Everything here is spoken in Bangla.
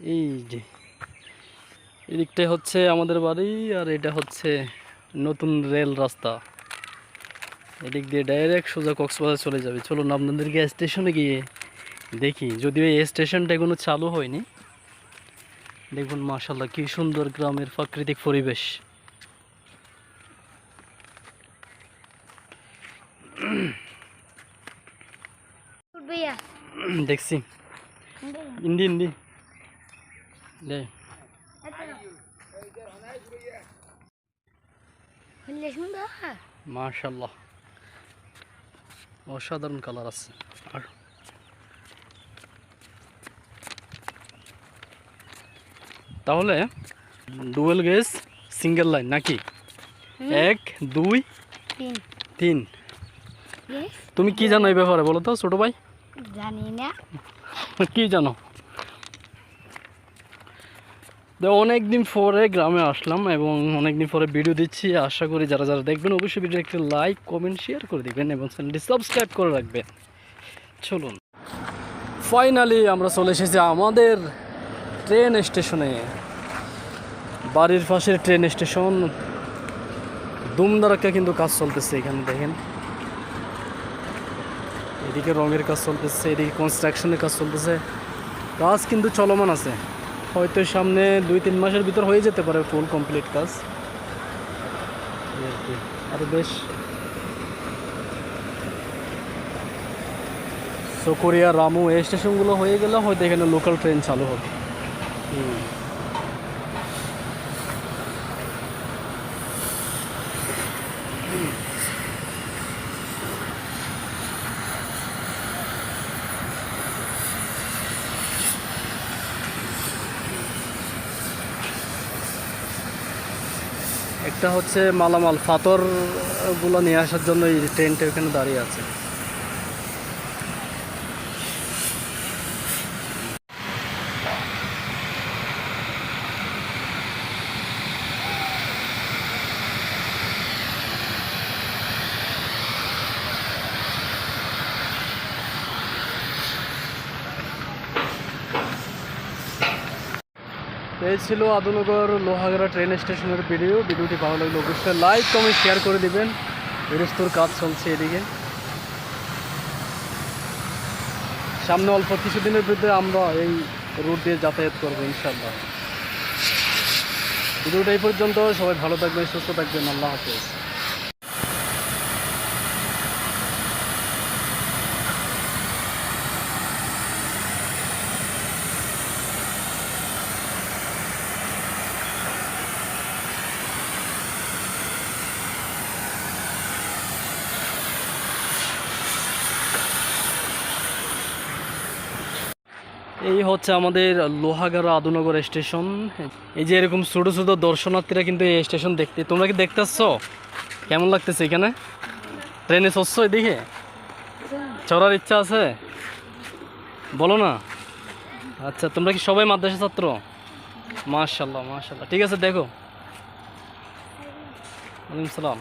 এই যে এদিকটাই হচ্ছে আমাদের বাড়ি আর এটা হচ্ছে নতুন রেল রাস্তা। এদিক দিয়ে ডাইরেক্ট সোজা কক্সবাজার চলে যাবে। চলুন আপনাদেরকে স্টেশনে গিয়ে দেখি। যদিও এই স্টেশনটা এখনও চালু হয়নি। দেখুন মাশাল্লাহ কি সুন্দর গ্রামের প্রাকৃতিক পরিবেশ। দেখছি। হিন্দি হিন্দি দে। মাশাল্লাহ অসাধারণ কালার আছে। আর তাহলে ডুয়েল গেজ সিঙ্গেল লাইন নাকি? এক দুই তিন। তুমি কি জানো এই ব্যাপারে বলো তো ছোট ভাই? জানি না। কি জানো? অনেক দিন পরে গ্রামে আসলাম এবং অনেক দিন পরে ভিডিও দিচ্ছি। আশা করি যারা যারা দেখবেন, অবশ্যই ভিডিও একটি লাইক কমেন্ট শেয়ার করে দিবেন এবং চ্যানেলটি সাবস্ক্রাইব করে রাখবেন। চলুন। ফাইনালি আমরা চলে এসেছি আমাদের ট্রেন স্টেশনে বাড়ির পাশের ট্রেন স্টেশন দুমদারাক্কা কিন্তু কাজ চলতেছে এখানে, দেখেন। এদিকে রঙের কাজ চলতেছে, এদিকে কনস্ট্রাকশনের কাজ চলতেছে। কাজ কিন্তু চলমান আছে। হয়তো সামনে দুই তিন মাসের ভিতর হয়ে যেতে পারে ফুল কমপ্লিট কাজ আর বেশ চকরিয়া রামু এই স্টেশনগুলো হয়ে গেলে হয়তো এখানে লোকাল ট্রেন চালু হবে হুম। একটা হচ্ছে মালামাল ফাতরগুলো নিয়ে আসার জন্য এই ট্রেনটা এখানে দাঁড়িয়ে আছে। এই ছিল আদনগর লোহাগড়া ট্রেন স্টেশনের ভিডিও ভিডিওটি ভালো লাগলে অবশ্যই লাইক কমেন্ট শেয়ার করে দিবেন। বেরস্তর কাজ চলছে এদিকে। সামনে অল্প কিছুদিনের ভিতরে আমরা এই রুট দিয়ে যাতায়াত করব ইনশাল্লাহ ভিডিওটা এই পর্যন্ত। সবাই ভালো থাকবেন, সুস্থ থাকবেন। আল্লাহ হাফেজ। এই হচ্ছে আমাদের লোহাগাড়া আদুনগর স্টেশন। এই যে এরকম ছোটো ছোটো দর্শনার্থীরা কিন্তু এই স্টেশন দেখতে। তোমরা কি দেখতে আসছো কেমন লাগতেছে এখানে? ট্রেনে চড়ছ এদিকে? চড়ার ইচ্ছা আছে? বলো না? আচ্ছা তোমরা কি সবাই মাদ্রাসা ছাত্র? মাশাল্লাহ মাশাল্লাহ ঠিক আছে, দেখো। সালাম।